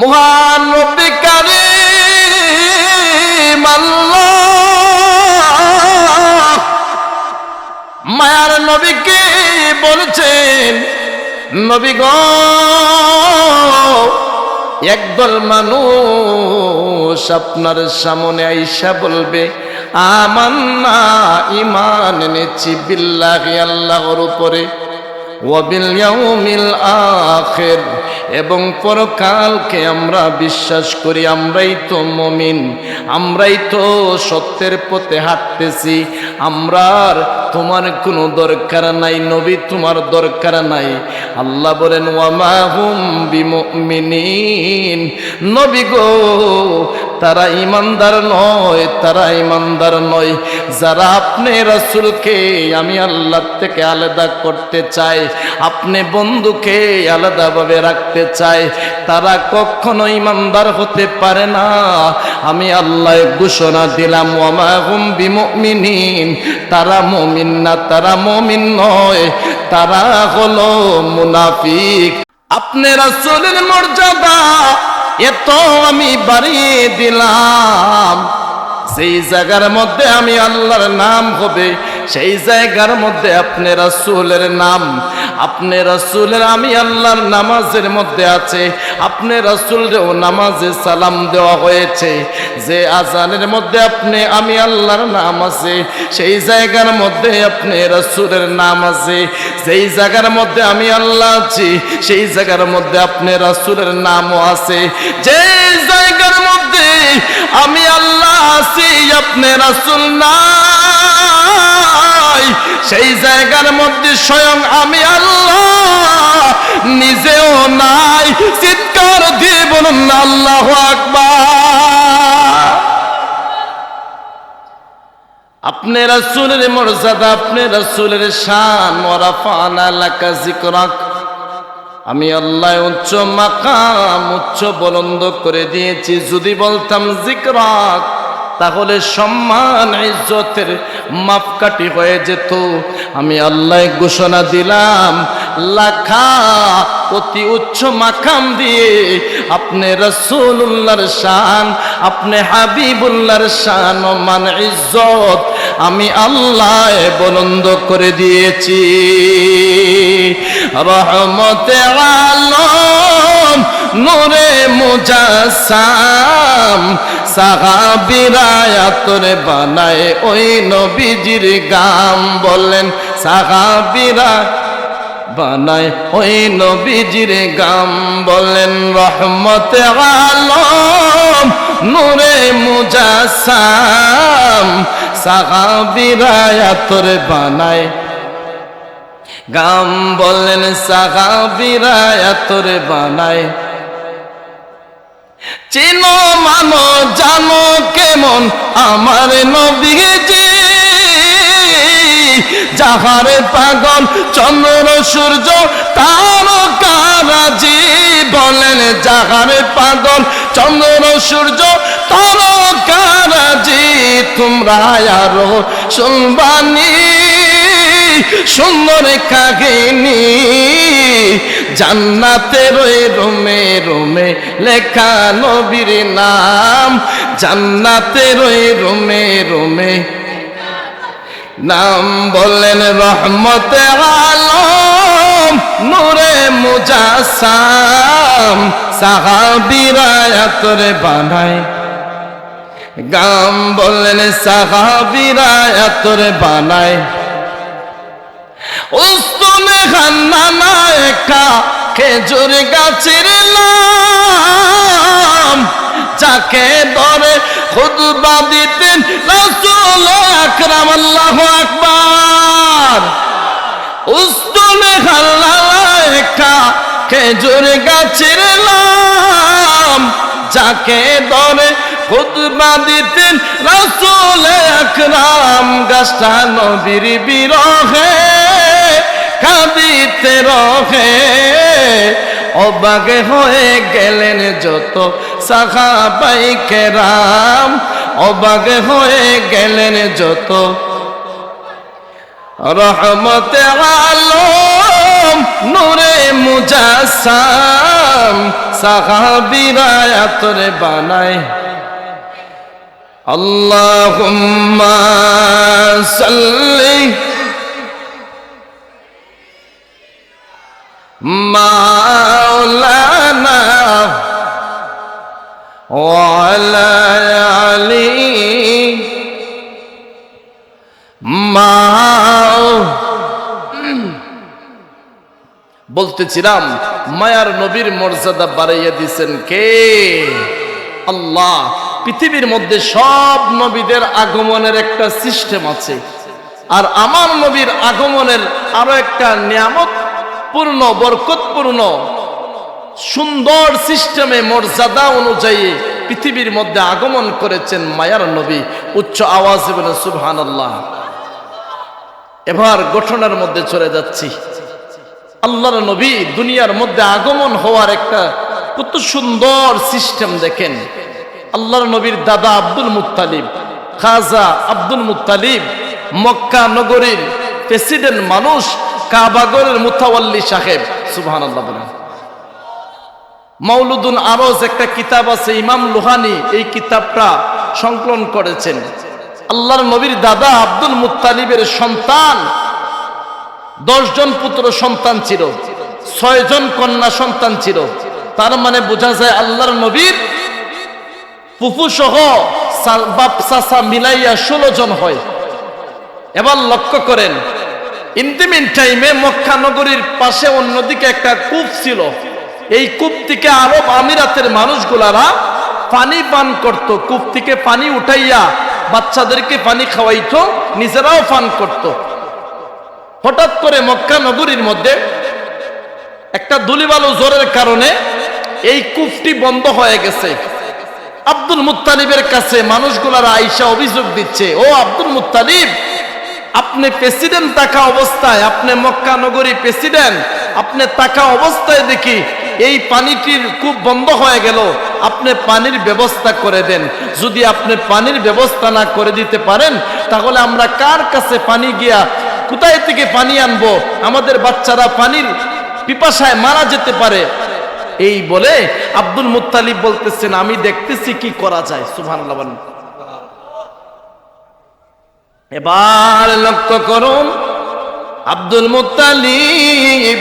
মহান রব্বি কারীম মায়ার নবীকে বলছেন, নবী গ, একদল মানুষ আপনার সামনে আইসা বলবে, আমান্না ইমান এনেছি বিল্লাহি আল্লাহর উপরে ওয়াবিল ইয়াউমিল আখির। এবং পরকালকে আমরা বিশ্বাস করি, আমরাই তো মমিন, আমরাই তো সত্যের পথে হাঁটতেছি। আমরার তোমার কোনো দরকার নাই, নবী তোমার দরকার নাই। আল্লাহ বলেন ওয়ামা হুম বিমিন নবী গো তারা ইমানদার নয়, তারা ইমানদার নয়। যারা আপনি রাসূলকে, আমি আল্লাহ থেকে আলাদা করতে চাই, আপনি বন্ধুকে আলাদাভাবে রাখতে চাই, তারা কখনো ইমানদার হতে পারে না। আমি আল্লাহ ঘোষণা দিলাম, ওয়ামা হুম বিমুমিনিন। তারা মমিন না, তারা মমিন নয়, তারা হলো মুনাফিক। আপনি রাসূলের মর্যাদা এত আমি বাড়িয়ে দিলাম। সেই জায়গার মধ্যে আমি আল্লাহর নাম হবে, সেই জায়গার মধ্যে আপনি রাসূলের নাম, আপনি রাসূলের আমি আল্লাহর নামাজের মধ্যে আছে, আপনি রাসূলেরও নামাজে সালাম দেওয়া হয়েছে, যে আজানের মধ্যে আপনি আমি আল্লাহর নাম আছে, সেই জায়গার মধ্যে আপনি রাসূলের নাম আছে সেই জায়গার মধ্যে আমি আল্লাহ আছি, সেই জায়গার মধ্যে আপনি রাসূলের নামও আছে যে জায়গার মধ্যে আপনি রাসূল নাই। সেই জায়গার মধ্যে স্বয়ং আমি আল্লাহ, নিজেও নাই। চিৎকার দিয়ে বলুন, আল্লাহ আকবার। আপনি রাসূলের মর্যাদা, আপনি রাসূলের শান। ওয়ারাফানা লাকা যিকরাক। আমি আল্লাহ উচ্চ মাকাম, উচ্চ বলন্দ করে দিয়েছি। যদি বলতাম জিকরাক তাহলে সম্মান, ইজ্জতের মাপকাঠি হয়ে যেত। আমি আল্লাহ ঘোষণা দিলাম, লাখা অতি উচ্চ মাকাম দিয়ে আপনি রসুল্লাহর শান, আপনি হাবিবুল্লাহর শান ও মান ইজ্জত আমি আল্লাহ বলন্দ করে দিয়েছি। রহমতে আলম নূরে মুজাসাম সাহাবিরায়াতরে বানায় ওই নবীজির গাম। বললেন সাহাবিরা বানায় ওই নবীজির গাম। বললেন রহমতে আলম, নূরে মুজাসাম সাহাবিরায়াতরে বানায় গাম। বললেন সাহাবিরা এতরে বানায় চিনো মানো, জানো কেমন আমার নবীজি। যাহারে পাগল চন্দ্র সূর্য তারকারাজি বলেন, যাহারে পাগল চন্দ্র সূর্য তারকারাজি তোমরা আরও শুনবানি। সুন্দর কাহিনী। জান্নাতের ওই রোমে রোমে লেখা নবীর নাম। জান্নাতের ওই রোমে রোমে নাম বললেন রহমতে আলম, নূরে মুজাসাম। সাহাবিরা এতরে বানায়। গাম বললেন সাহাবিরা এতরে বানায়। উস্তনে খান্না একা খেজুর গাছের নাম। যাকে ধরে খুদবা দিতেন রাসূল আকরাম, আল্লাহু আকবার। উস্তনে খান্না একা খেজুর গাছের নাম। যাকে ধরে খুতবা দিতেন রাসূল আকরাম, গাছটা নবীর বিরহে কাঁদিতে রহে। অবাগে হয়ে গেলেন যত সাহাবাই কেরাম। অবাগে হয়ে গেলেন যত রহমতে আলম। নূরে মুজাসাম সাহাবিরা আতরে বানায়। আল্লাহুম্মা সাল্লি বলতেছিলাম, মায়ার নবীর মর্যাদা বাড়াইয়া দিছেন কে? আল্লাহ, পৃথিবীর মধ্যে সব নবীদের আগমনের একটা সিস্টেম আছে। আর আমার নবীর আগমনের আরও একটা নিয়ামত পূর্ণ বরকতপূর্ণ। সুন্দর সিস্টেমে মর্যাদা অনুযায়ী পৃথিবীর মধ্যে আগমন করেছেন মায়ার নবী। উচ্চ আওয়াজ বলে সুবহান আল্লাহ এবার গঠনের মধ্যে চলে যাচ্ছি। আল্লাহর নবী দুনিয়ার মধ্যে আগমন হওয়ার একটা কত সুন্দর সিস্টেম দেখেন। আল্লাহর নবীর দাদা আব্দুল মুত্তালিব, খাজা আব্দুল মুত্তালিব, মক্কা নগরীর প্রেসিডেন্ট মানুষ কাবাগরের মুতাওয়াল্লি সাহেব সুবহান আল্লাহ বলেন। মাউলুদুন আরজ একটা কিতাব আছে, ইমাম লোহানি এই কিতাবটা সংকলন করেছেন। আল্লাহর নবীর দাদা আব্দুল মুত্তালিবের সন্তান, দশজন পুত্র সন্তান ছিল, ছয়জন কন্যা সন্তান ছিল। তার মানে বোঝা যায় আল্লাহর নবীর ফুফু সহ বাপ চাচা মিলাইয়া ষোলো জন হয়। এবার লক্ষ্য করেন ইন্টিমিন টাইমে মক্কা নগরীর পাশে অন্যদিকে একটা কূপ ছিল। এই কূপ থেকে আরব আমিরাতের মানুষগুলারা পানি পান করত। কূপ থেকে পানি উঠাইয়া বাচ্চাদেরকে পানি খাওয়াইতো, নিজেরাও পান করত। হঠাৎ করে মক্কা নগরীর মধ্যে একটা দুলিবালু জোরের কারণে এই কূপটি বন্ধ হয়ে গেছে। আব্দুল মুত্তালিবের কাছে মানুষগুলারা আইসা অভিযোগ দিচ্ছে, ও আব্দুল মুত্তালিব আপনি প্রেসিডেন্ট থাকা অবস্থায়, আপনি মক্কা নগরী প্রেসিডেন্ট আপনি থাকা অবস্থায় দেখি এই পানিটির খুব বন্ধ হয়ে গেল। আপনি পানির ব্যবস্থা করে দেন। যদি আপনি পানির ব্যবস্থা না করে দিতে পারেন, তাহলে আমরা কার কাছে পানি গিয়া, কোথায় থেকে পানি আনব? আমাদের বাচ্চারা পানির পিপাসায় মারা যেতে পারে। এই বলে আব্দুল মুত্তালিব বলতেছেন, আমি দেখতেছি কি করা যায়। সুভান এবার লক্ষ্য করুন, আব্দুল মুত্তালিব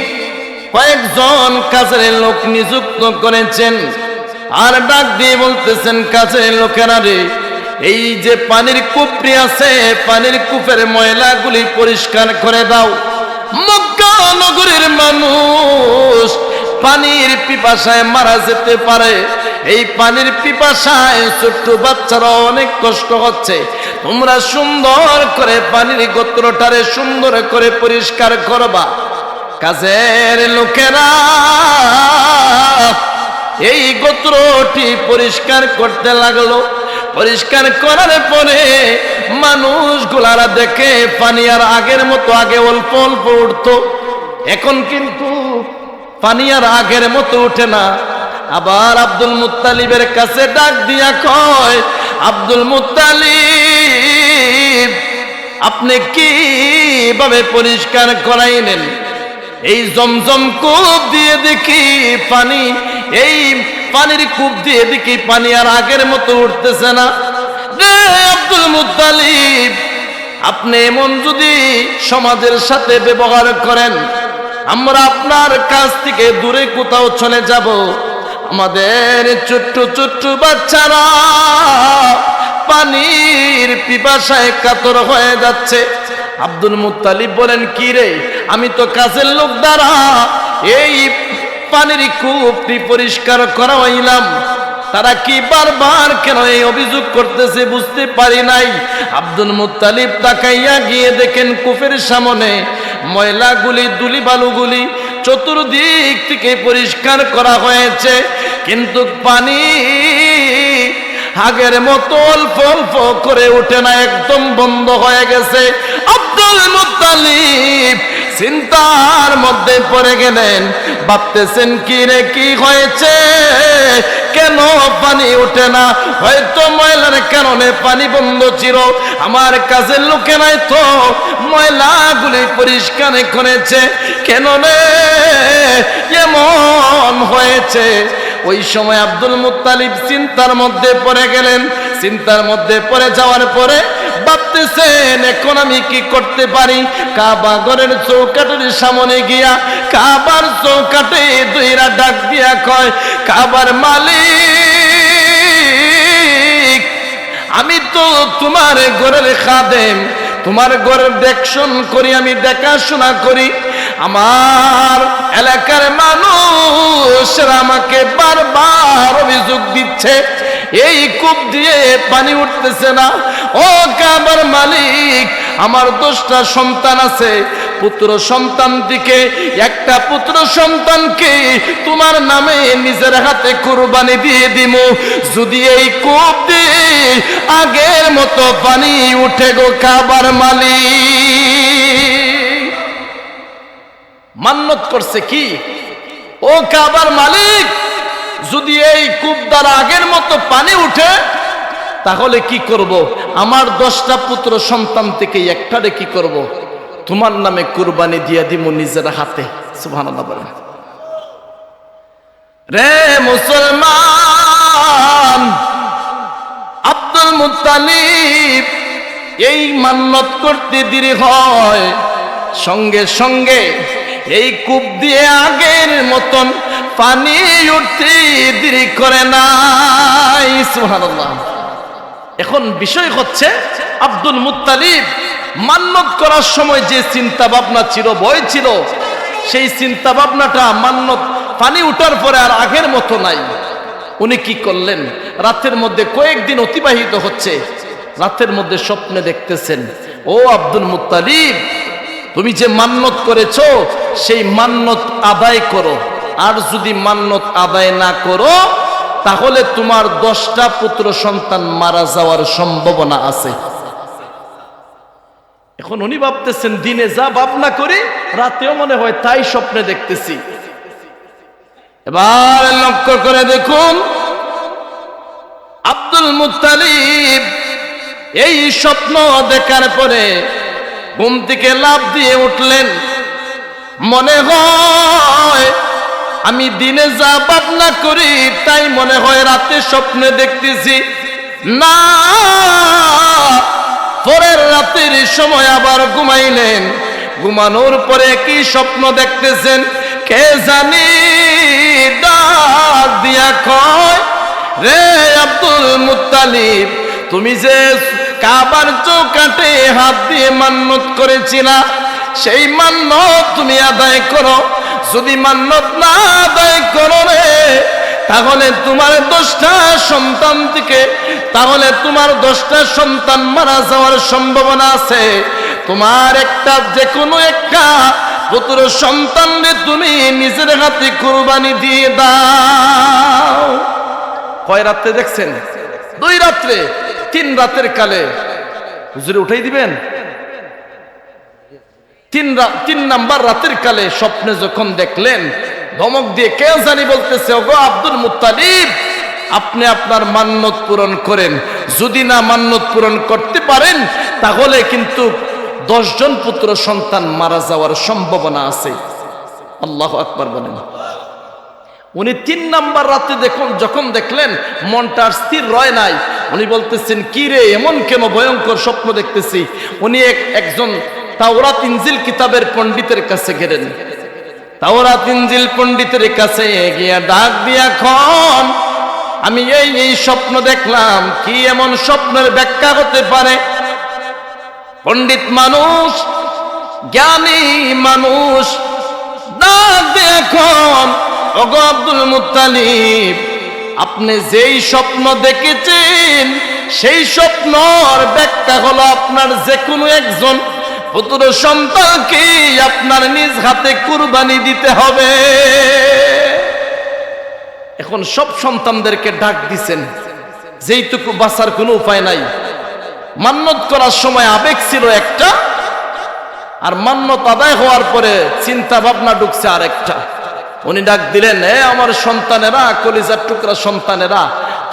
কয়েকজন কাজের লোক নিযুক্ত করেছেন। আর ডাক দিয়ে বলতেছেন, কাজের লোকেরা রে, এই যে পানির কূপটি আছে, পানির কূপের ময়লাগুলি পরিষ্কার করে দাও। মক্কা নগরীর মানুষ পানির পিপাসায় মারা যেতে পারে। এই পানির পিপাসায় ছোট্ট বাচ্চারা অনেক কষ্ট হচ্ছে। তোমরা সুন্দর করে পানির গোত্রটারে সুন্দর করে পরিষ্কার করবা। কাজের লোকেরা এই গোত্রটি পরিষ্কার করতে লাগল। পরিষ্কার করার পরে মানুষগুলারা দেখে পানি আর আগের মতো আগে অল্প অল্প উঠতো। এখন কিন্তু পানি আর আগের মতো উঠে না। আবার আব্দুল মুতালিবের কাছে ডাক দিয়া কয়, আব্দুল মুত্তালিব, আপনি কীভাবে পরিষ্কার করাইলেন? এই জমজম কূপ দিয়ে দেখি পানি, এই পানির কূপ দিয়ে দেখি পানি আর আগের মতো উঠতেছে না। রে আব্দুল মুত্তালিব, আপনি এমন যদি সমাজের সাথে ব্যবহার করেন, আমরা আপনার কাছ থেকে দূরে কোথাও চলে যাব। আমাদের ছোট্ট ছোট্ট বাচ্চারা পানির পিপাসায় কাতর হয়ে যাচ্ছে। আব্দুল মুত্তালিব বলেন, কি রে? আমি তো কাছের লোক দ্বারা এই পানির কূপটি পরিষ্কার করা হইলাম তারা কি বারবার কেন এই অভিযোগ করতেছে বুঝতে পারি নাই? আব্দুল মুত্তালিব তাকাইয়া গিয়ে দেখেন, কূপের সামনে ময়লাগুলি দুলি বালুগুলি চতুর্দিক থেকে পরিষ্কার করা হয়েছে। কিন্তু পানি আগের মতো অল্প অল্প করে উঠে না, একদম বন্ধ হয়ে গেছে। আব্দুল মুত্তালিব চিন্তার মধ্যে পড়ে গেলেন। ভাবতেছেন, কি রে, কি হয়েছে? কেন পানি ওঠে না? হয়তো ময়লার কারণে পানি বন্ধ ছিল। আমার কাজের লোকে নাই তো। ময়লাগুলি পরিষ্কার করেছে। কেন রে? এমন হয়েছে? ওই সময় আব্দুল মুত্তালিব চিন্তার মধ্যে পড়ে গেলেন। চিন্তার মধ্যে পড়ে যাওয়ার পরে ভাবতেছেন, এখন আমি কি করতে পারি? কাবা ঘরের চৌকাটের সামনে গিয়া কাবার চৌকাটে দুইরা ডাক দিয়া কয়, কাবার মালিক, আমি তো তোমার ঘরের খাদেম। তোমার ঘরের দেখশন করি, আমি দেখাশোনা করি। আমার এলাকার মানুষরা আমাকে বারবার অভিযোগ দিচ্ছে, এই কূপ দিয়ে পানি উঠতেছে না। ও কাবার মালিক, আমার দোষটা সন্তান আছে, পুত্র সন্তান দিকে, একটা পুত্র সন্তানকে তোমার নামে নিজের হাতে কুরবানি দিয়ে দিমু। যদি এই কূপ দিয়ে আগের মতো পানি উঠে গো কাবার মালিক। মান্নত করছে কি? ও কাবার মালিক, যদি এই কূপ দ্বারা আগের মতো পানি উঠে, তাহলে কি করব? আমার দশটা পুত্র সন্তান থেকে একটারে কি করব? তোমার নামে কুরবানি দিয়া দিব নিজের হাতে। বলেন। রে মুসলমান আব্দুল মুত্তালিব। এই মান্নত করতে দেরি হয়। সঙ্গে সঙ্গে এই কূপ দিয়ে আগের মতন পানি উঠতে দেরি করে সুবহানাল্লাহ। এখন বিষয় হচ্ছে, আব্দুল মুত্তালিব মান্নত করার সময় যে চিন্তা ভাবনা ছিল, ভয় ছিল, সেই চিন্তা ভাবনাটা মান্নত পানি উঠার পরে আর আগের মতো নাই। উনি কি করলেন? রাতের মধ্যে কয়েকদিন অতিবাহিত হচ্ছে। রাতের মধ্যে স্বপ্নে দেখতেছেন, ও আব্দুল মুতালিব তুমি যে মান্নত করেছ, সেই মান্নত আদায় করো। আর যদি মান্নত আদায় না করো, তাহলে তোমার দশটা পুত্র সন্তান মারা যাওয়ার সম্ভাবনা আছে। এখন উনি ভাবতেছেন, দিনে যা ভাবনা করি, রাতেও মনে হয় তাই স্বপ্নে দেখতেছি। এবার লক্ষ্য করে দেখুন। আব্দুল মুত্তালিব এই স্বপ্ন দেখার পরে ঘুম থেকে লাভ দিয়ে উঠলেন। মনে হয় আমি দিনে যা ভাবনা করি, তাই মনে হয় রাতে স্বপ্নে দেখতেছি। না, পরের রাতের সময় আবার ঘুমাইলেন। ঘুমানোর পরে কি স্বপ্ন দেখতেছেন কে জানি? ডাক দিয়া কয়, রে আব্দুল মুত্তালিব, তুমি যে কাবার চৌকাটে হাত দিয়ে মান্নত করেছিলা, সেই তুমি আদায় করো। যদি না আদায় করো রে, তাহলে তোমার দশটা সন্তান থেকে, তাহলে তোমার দশটা সন্তান মারা যাওয়ার সম্ভাবনা আছে। তোমার একটা যে কোনো একটা পুত্র সন্তানরে তুমি নিজের হাতে কুরবানি দিয়ে দাও। কয় রাত্রে দেখছেন? দুই রাত্রে, তিন রাতের কালে। হুজুরে উঠাই দিবেন? তিন তিন নাম্বার রাতের কালে স্বপ্নে যখন দেখলেন, ধমক দিয়ে কে জানি বলতেছে, ওগো আব্দুল মুত্তালিব, আপনি আপনার মান্যত পূরণ করেন। যদি না মান্যত পূরণ করতে পারেন, তাহলে কিন্তু দশজন পুত্র সন্তান মারা যাওয়ার সম্ভাবনা আছে। আল্লাহ আকবার বলেন। উনি তিন নাম্বার রাতে দেখুন, যখন দেখলেন মনটা স্থির রয় নাই, উনি বলতেছেন, কি রে, এমন কেন ভয়ঙ্কর স্বপ্ন দেখতেছি? উনি এক, একজন তাওরাত ইনজিল কিতাবের পণ্ডিতের কাছে গেলেন। তাওরাত ইনজিল পণ্ডিতের কাছে গিয়া ডাক দিয়া খন আমি এই এই স্বপ্ন দেখলাম, কি এমন স্বপ্নের ব্যাখ্যা হতে পারে? পণ্ডিত মানুষ, জ্ঞানী মানুষ। দেখুন, ওগো আব্দুল মুত্তালিব, আপনি যেই স্বপ্ন দেখেছেন, সেই স্বপ্নর ব্যাখ্যা হলো আপনার যে কোনো একজন পুত্র সন্তানকে আপনার নিজ হাতে কুরবানি দিতে হবে। এখন সব সন্তানদেরকে ডাক দিছেন। যেইটুকু বাঁচার কোনো উপায় নাই। মান্যত করার সময় আবেগ ছিল একটা, আর মান্যত আদায় হওয়ার পরে চিন্তা ভাবনা ঢুকছে আরেকটা। উনি ডাক দিলেন, এ আমার সন্তানেরা, কলিজার টুকরা সন্তানেরা,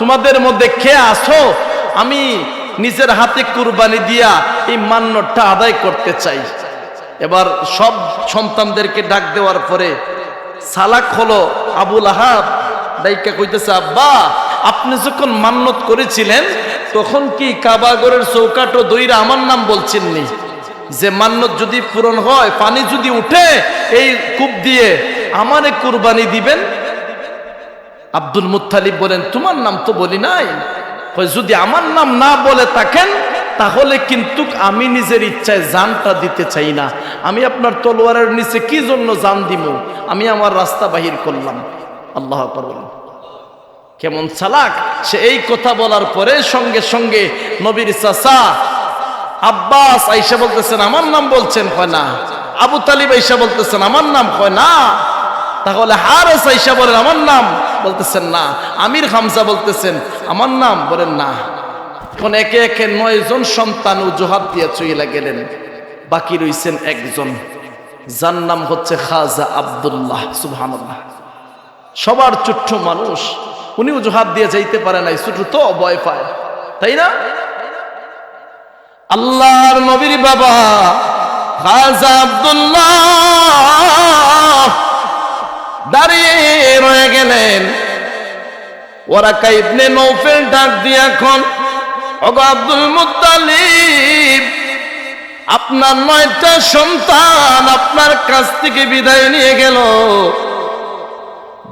তোমাদের মধ্যে কে আসো আমি নিজের হাতে কুরবানি দিয়া এই মান্যটা আদায় করতে চাই। এবার সব সন্তানদেরকে ডাক দেওয়ার পরে সালাক হলো আবুল আহাব, ডাইকা কইতেছে, আব্বা, আপনি যখন মান্নত করেছিলেন তখন কি কাবাগরের চৌকাটো দইরা আমার নাম বলছেননি? যে মান্নত যদি পূরণ হয়, পানি যদি উঠে, এই কূপ দিয়ে আমারে কুরবানি দিবেন? আব্দুল মুত্তালিব বলেন, তোমার নাম তো বলি নাই। যদি আমার নাম না বলে থাকেন, তাহলে কিন্তু আমি নিজের ইচ্ছায় জানটা দিতে চাই না। আমি আপনার তলোয়ারের নিচে কি জন্য জান দিব আমি আমার রাস্তা বাহির করলাম। আল্লাহ আকবার কেমন চালাক? সে এই কথা বলার পরে সঙ্গে সঙ্গে নবীর চাচা আব্বাস আইসা বলতেছেন, আমার নাম বলছেন কয় না। আবু তালিব আইসা বলতেছেন, আমার নাম কয় না। তাহলে হারেস আইসা বলেন, আমার নাম? বলতেছেন, না। আমির হামজা বলতেছেন, আমার নাম? বলেন, না। এখন একে একে নয় জন সন্তান অজুহাত দিয়ে চইলা গেলেন। বাকি রইছেন একজন, যার নাম হচ্ছে খাজা আব্দুল্লাহ, সুবহানাল্লাহ। সবার ছোট্ট মানুষ উনি অজুহাত দিয়ে যাইতে পারে নাই ছোট তো ভয় পায়। তাই না? আল্লাহর নবীর বাবা খাজা আব্দুল্লাহ দাঁড়িয়ে রয়ে গেলেন। ওরা কাইবনে নৌফেল ডাক দিয়ে এখন অগ আব্দুল মুত্তালিব, আপনার নয়টা সন্তান আপনার কাছ থেকে বিদায় নিয়ে গেল।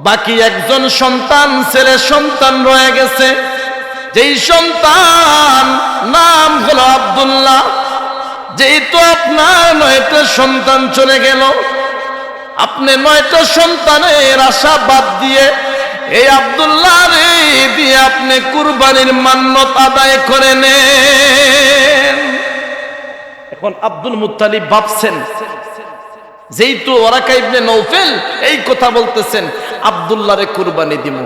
বাকি একজন সন্তান, ছেলে সন্তান রয়ে গেছে। যেই সন্তান নাম হলো আব্দুল্লাহ। যেই তো আপনার নয়টা সন্তান চলে গেল, আপনি নয়টা সন্তানের আশা বাদ দিয়ে এই আব্দুল্লাহ রে দিয়ে আপনি কুরবানির মান্যত আদায় করে নেন। এখন আব্দুল মুত্তালিব ভাবছেন যেই তো ওরাকা ইবনে নৌফেল এই কথা বলতেছেন, আব্দুল্লাহরে কুরবানি দিব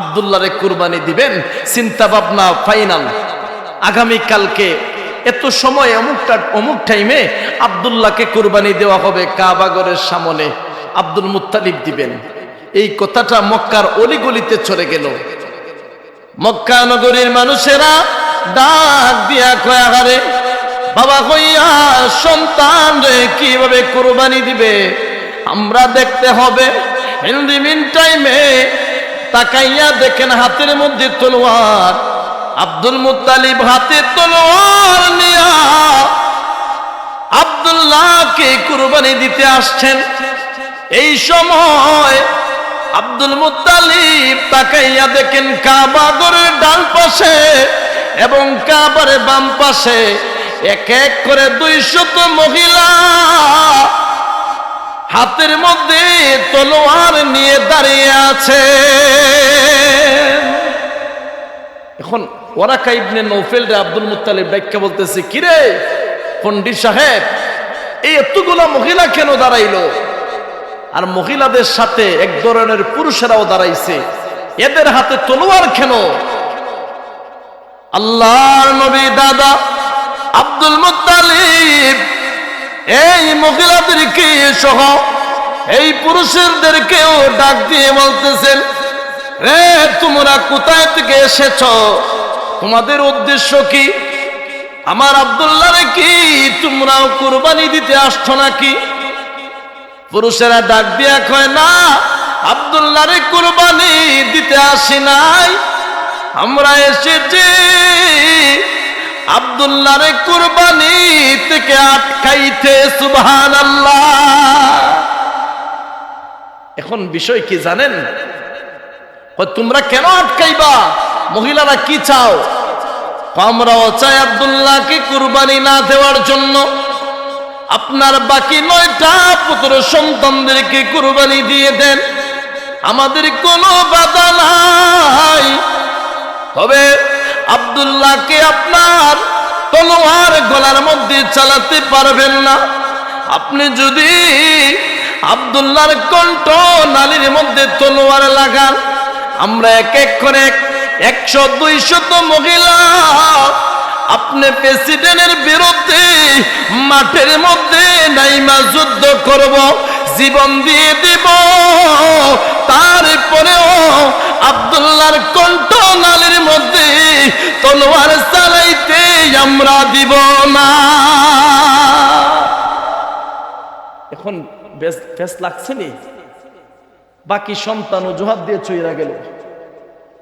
আব্দুল্লাহরে কুরবানি দিবেন, চিন্তা ভাবনা ফাইনাল। আগামী কালকে এত সময়, অমুকটা, অমুক টাইমে আব্দুল্লাহকে কুরবানি দেওয়া হবে কাবাগরের সামনে। আব্দুল মুত্তালিব দিবেন। এই কথাটা মক্কার অলিগলিতে চলে গেল। মক্কা নগরীর মানুষেরা ডাক দিয়া কয়া হারে বাবা কইয়া, সন্তান রে, কীভাবে কুরবানি দিবে? আমরা দেখতে হবে। মিন টাইমে তাকাইয়া দেখেন হাতের মধ্যে তলোয়ার। আব্দুল মুতালিব হাতে তলোয়ার নিয়া আব্দুল্লাহকে কুরবানি দিতে আসছেন। এই সময় আব্দুল মুতালিব তাকাইয়া দেখেন কাবাগরের ডান পাশে এবং কাবারে বাম পাশে এক এক করে দুইশত মহিলা হাতের মধ্যে তলোয়ার নিয়ে দাঁড়িয়ে আছে। এখন ওরা কাইবনে নৌফেল রে আব্দুল মুত্তালিব ব্যাখ্যা বলতেছে কিরে পন্ডিত সাহেব এই এতগুলা মহিলা কেন দাঁড়াইলো? আর মহিলাদের সাথে এক ধরনের পুরুষেরাও দাঁড়াইছে, এদের হাতে তলোয়ার কেন? আল্লাহর নবী দাদা আব্দুল মুত্তালিব, এই মহিলাদেরকে সহ এই পুরুষদেরকেও ডাক দিয়ে বলতেছেন, রে, তোমরা কোথায় থেকে এসেছ? তোমাদের উদ্দেশ্য কি? আমার আব্দুল্লাহরে কি তোমরাও কুরবানি দিতে আসছো নাকি? পুরুষেরা ডাক দিয়া কয়, না, আব্দুল্লাহরে কুরবানি দিতে আসি নাই। আমরা এসেছি আব্দুল্লাহরে কুরবানি থেকে আটকাইতে সুবহান এখন বিষয় কি জানেন? তোমরা কেন আটকাইবা? মহিলারা কি চাও? আমরাও চাই আব্দুল্লাহকে কুরবানি না দেওয়ার জন্য। আপনার বাকি নয়টা পুত্র সন্তানদেরকে কুরবানি দিয়ে দেন। আমাদের কোনো বাধা নাই। তবে আব্দুল্লাহকে আপনার তলোয়ার গলার মধ্যে চালাতে পারবেন না। আপনি যদি আব্দুল্লাহর কণ্ঠ নালীর মধ্যে তলোয়ার লাগান, আমরা এক এক করে একশো, দুইশত মহিলা আপনি প্রেসিডেন্টের বিরুদ্ধে মাঠের মধ্যে নাইমা যুদ্ধ করব। জীবন দিয়ে দিব। তারপরেও আব্দুল্লাহর কণ্ঠ নালের মধ্যে তলোয়ার চালাইতে আমরা দিব না। এখন বেশ লাগছে নি? বাকি সন্তান অজুহাত দিয়ে চইরা গেল।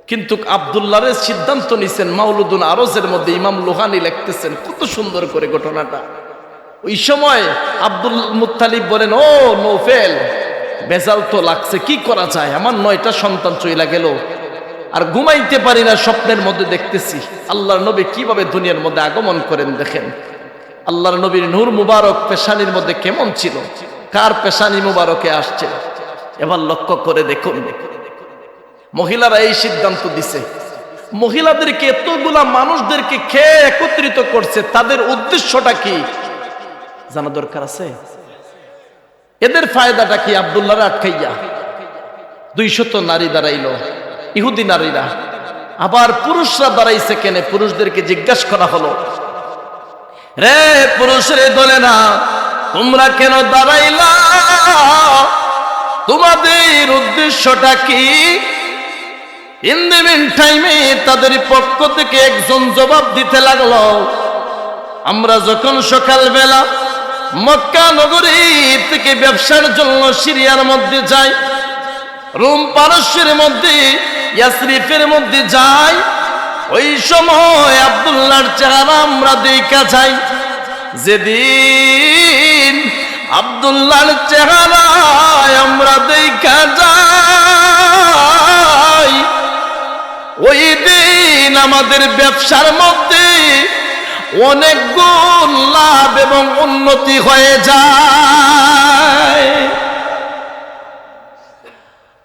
কিন্তু আবদুল্লাহের সিদ্ধান্ত নিছেন মাউলুদুন আরজের মধ্যে ইমাম লোহানি লিখতেছেন, কত সুন্দর করে ঘটনাটা। ওই সময় আব্দুল মুত্তালিব বলেন, ও নৌফেল বেজাল তো লাগছে, কি করা যায়? আমার নয়টা সন্তান চইলা গেল। আর ঘুমাইতে পারি না, স্বপ্নের মধ্যে দেখতেছি। আল্লাহর নবী কীভাবে দুনিয়ার মধ্যে আগমন করেন দেখেন? আল্লাহর নবীর নূর মুবারক পেশানির মধ্যে কেমন ছিল? কার পেশানি মুবারকে আসছে? এবার লক্ষ্য করে দেখুন। মহিলারা এই সিদ্ধান্ত দিছে। মহিলাদেরকে এতগুলা মানুষদেরকে খেয়ে একত্রিত করছে? তাদের উদ্দেশ্যটা কি? জানা দরকার আছে? এদের ফায়দাটা কি আবদুল্লাহ আটকাইয়া? দুইশত নারী দাঁড়াইলো, ইহুদি নারীরা। আবার পুরুষরা দাঁড়াইছে কেনে? পুরুষদেরকে জিজ্ঞাসা করা হলো, রে পুরুষ রে দলে না, তোমরা কেন দাঁড়াইলা? তোমাদের উদ্দেশ্যটা কি? ইন দ্য মিন টাইমে তাদের পক্ষ থেকে একজন জবাব দিতে লাগল, আমরা যখন সকালবেলা মক্কা নগরী থেকে ব্যবসার জন্য সিরিয়ার মধ্যে যাই রোম পারস্যের মধ্যে, ইয়াসরিফের মধ্যে যাই ওই সময় আব্দুল্লাহর চেহারা আমরা দেখা যাই যেদিন আব্দুল্লাহর চেহারা আমরা দেখা যাই ওই দিন আমাদের ব্যবসার মধ্যে অনেক গুণ লাভ এবং উন্নতি হয়ে যায়।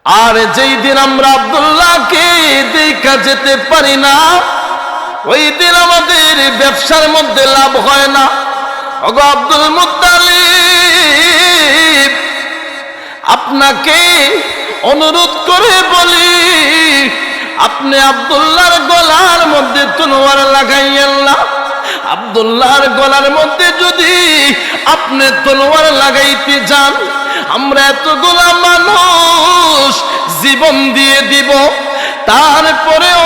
আর যেই দিন আমরা আব্দুল্লাহকে দেখা যেতে পারি না, ওই দিন আমাদের ব্যবসার মধ্যে লাভ হয় না। অগো আব্দুল মুতালিব আপনাকে অনুরোধ করে বলি, আপনি আব্দুল্লাহর গলার মধ্যে তনোয়ার লাগাইয়েন না। আব্দুল্লাহর গলার মধ্যে যদি আপনি তলোয়ার লাগাইতে যান, আমরা এতগুলা মানুষ জীবন দিয়ে দিব, তারপরেও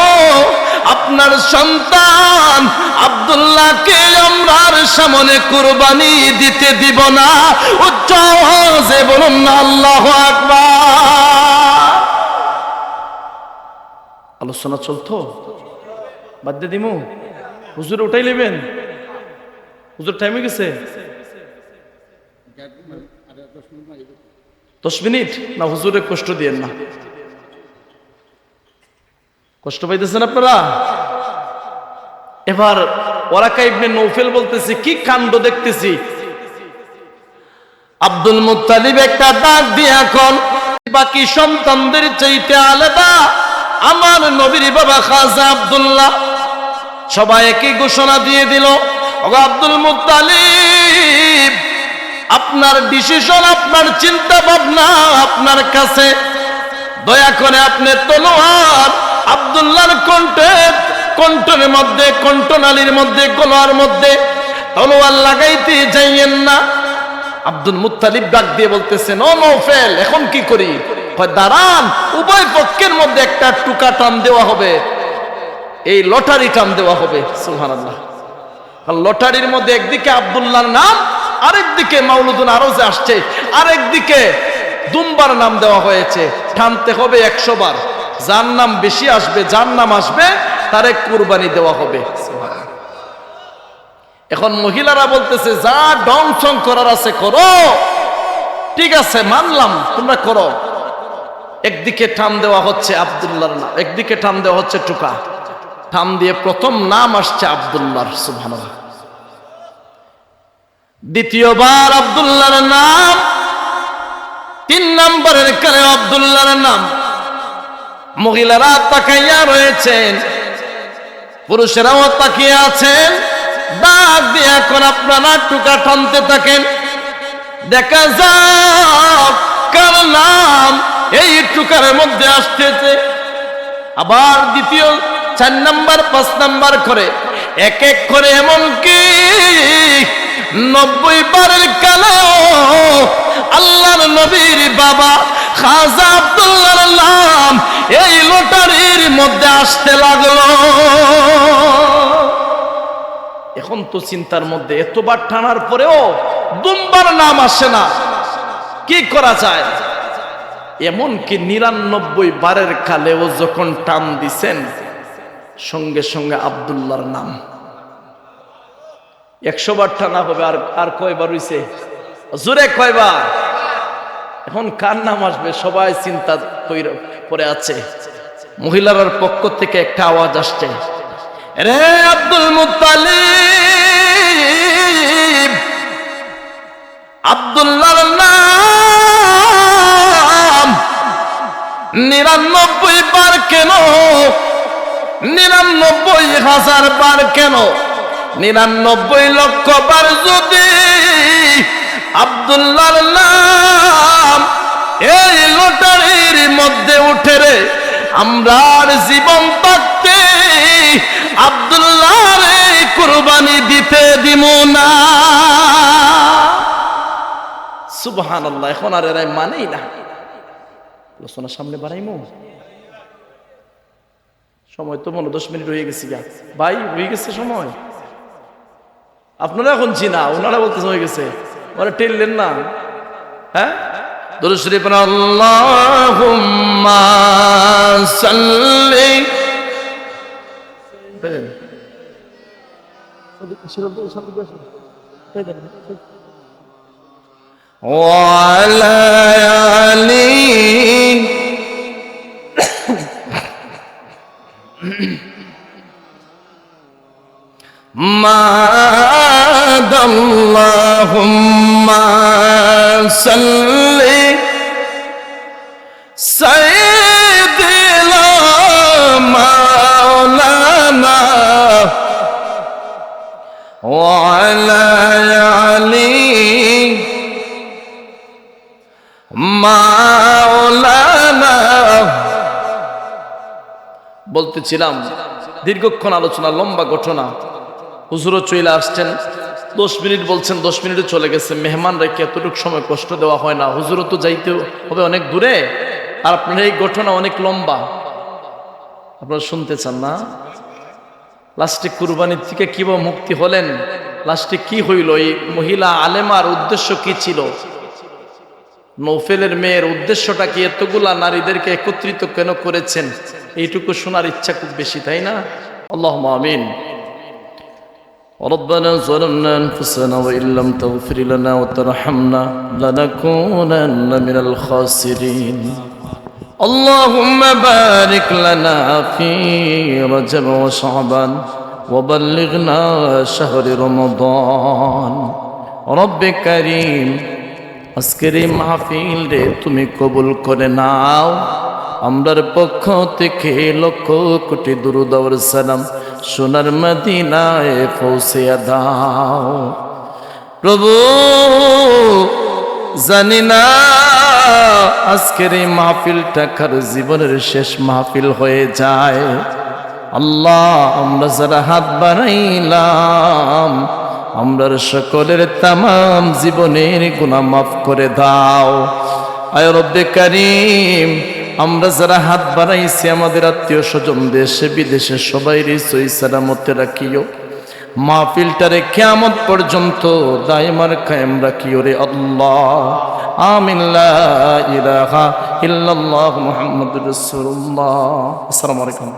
আপনার সন্তান আব্দুল্লাহকে আমরার সামনে কুরবানি দিতে দিব না। উচ্চ আওয়াজে বলুন না, আল্লাহ আকবার। আলোচনা চলতো? বাদ দিয়ে দিমু? হুজুর উঠাই নেবেন? হুজুর টাইমে গেছে? দশ মিনিট? না, হুজুরে কষ্ট দিয়েন না। কষ্ট পাইতেছেন আপনারা? এবার ওরাকা ইবনে নৌফেল বলতেছি, কি কাণ্ড দেখতেছি? আব্দুল মুত্তালিব একটা ডাক দিয়ে এখন বাকি সন্তানদের চাইতে আলাদা। আমার নবীর বাবা খাজা আব্দুল্লাহ সবাই একই ঘোষণা দিয়ে দিল আব্দুল মুত্তালিব, আপনার ডিসিশন আপনার চিন্তা ভাবনা আপনার কাছে। দয়া করে আপনি তলোয়ার আব্দুল্লাহর কণ্ঠে, কণ্ঠের মধ্যে, কণ্ঠনালীর মধ্যে, গলার মধ্যে তলোয়ার লাগাইতে যাইয়েন না। আব্দুল মুত্তালিব ডাক দিয়ে বলতেছেন ও নৌফেল এখন কি করি? দাঁড়ান, উভয় পক্ষের মধ্যে একটা টুকা টান দেওয়া হবে। এই লটারি টান দেওয়া হবে সুহান আল্লাহ লটারির মধ্যে একদিকে আবদুল্লাহর নাম, আরেকদিকে মাউলুদুন আরজে আসছে, আরেকদিকে দুমবার নাম দেওয়া হয়েছে। টানতে হবে একশো বার। যার নাম বেশি আসবে, যার নাম আসবে, তারে কুরবানি দেওয়া হবে এখন মহিলারা বলতেছে, যা ডং চং করার আছে করো। ঠিক আছে, মানলাম, তোমরা করো। একদিকে টান দেওয়া হচ্ছে আবদুল্লাহর নাম, একদিকে টান দেওয়া হচ্ছে টুকা। টান দিয়ে প্রথম নাম আসছে আবদুল্লাহর সুবহান দ্বিতীয়বার আবদুল্লাহর নাম, তিন নম্বরের কালে আবদুল্লাহর নাম। মহিলারা তাকাইয়া রয়েছেন, পুরুষেরাও তাকিয়ে আছেন। ডাক দিয়ে এখন আপনারা টুকা টানতে থাকেন। দেখা যাক কার নাম এই টুকার মধ্যে আসতেছে আবার দ্বিতীয় চার নাম্বার, পাঁচ নাম্বার করে। এক এক করে এমন কি নব্বই বারের কালেও আল্লাহর নবীর বাবা খাজা আব্দুল্লাহর নাম এই লটারির মধ্যে আসতে লাগল। এখন তো চিন্তার মধ্যে এতবার টানার পরেও দুমবার নাম আসে না। কি করা যায়? এমনকি নিরানব্বই বারের কালেও যখন টান দিছেন সঙ্গে সঙ্গে আবদুল্লাহর নাম। একশো বার টানা হবে, আর আর কয়বার হইছে? জোরে কয়বার? এখন কার নাম আসবে? সবাই চিন্তা করে আছে। মহিলার পক্ষ থেকে একটা আওয়াজ আসছে। রে আব্দুল মুতালিব আব্দুল্লাহর নাম নিরানব্বই বার কেন নিরানব্বই হাজার বার কেন? নিরানব্বই লক্ষ বার যদি আব্দুল্লাহর নাম এই লটারির মধ্যে উঠে রে, আমরার জীবন থাকতে আব্দুল্লাহর এই কুরবানি দিতে দিব না। সুবহান আল্লাহ এখন আর এরাই মানেই না। আলোচনার সামনে বাড়াইমু। সময় তো মনে দশ মিনিট হয়ে গেছে গা ভাই হয়ে গেছে সময় আপনারা এখন চিনা ওনারা বলতেছে হয়ে গেছে ওরা টেললেন না হ্যাঁ দরুদ শরীফ আল্লাহুম্মা সাল্লি وعلى آله ما اللهم صل سيدنا مولانا وعلى علي مولانا বলতেছিলাম, দীর্ঘক্ষণ আলোচনা, লম্বা ঘটনা। হুজুরও চলে আসছেন। দশ মিনিট বলছেন, দশ মিনিটে চলে গেছে। মেহমান রেখে এতটুকু সময় কষ্ট দেওয়া হয় না? হুজুরও তো যাইতে হবে অনেক দূরে। আর আপনার এই ঘটনা অনেক লম্বা। আপনারা শুনতে চান না? লাস্টে কুরবানির থেকে কীভাবে মুক্তি হলেন? লাস্টে কি হইল? এই মহিলা আলেমার উদ্দেশ্য কি ছিল? নৌফেলের মেয়ের উদ্দেশ্যটা কি এতগুলা নারীদেরকে একত্রিত কেন করেছেন? এইটুকু শোনার ইচ্ছা খুব বেশি তাই না আল্লাহ আমিন ربنا ظلمنا انفسنا وان لم تغفر لنا وترحمنا لنكونن من الخاسرين اللهم بارك لنا في رجب وشعبان وبلغنا شهر رمضان رب كريم আজকের এই মাহফিল রে তুমি কবুল করে নাও। আমরার পক্ষ থেকে লক্ষ কোটি দুরুদর সালাম সোনার মদিনায় পৌঁছে দাও। প্রভু, জানি না আজকের এই মাহফিলটা কার জীবনের শেষ মাহফিল হয়ে যায়। আল্লাহ, আমরা যারা হাত বাড়াইলাম আমরার সকলের তামাম জীবনের গুণা মাফ করে দাও। আয় রব্বে কারিম, আমরা যারা হাত বাড়াইছি, আমাদের আত্মীয় স্বজন, দেশে, বিদেশে, সবাই সই সালামতে রাখিও। মাহফিলটারে কেমন পর্যন্ত দায়মার কায়েম রাখিও রে আল্লাহ। আমিন, লা ইলাহা ইল্লাল্লাহ মুহাম্মাদুর রাসূলুল্লাহ। আসসালামু আলাইকুম।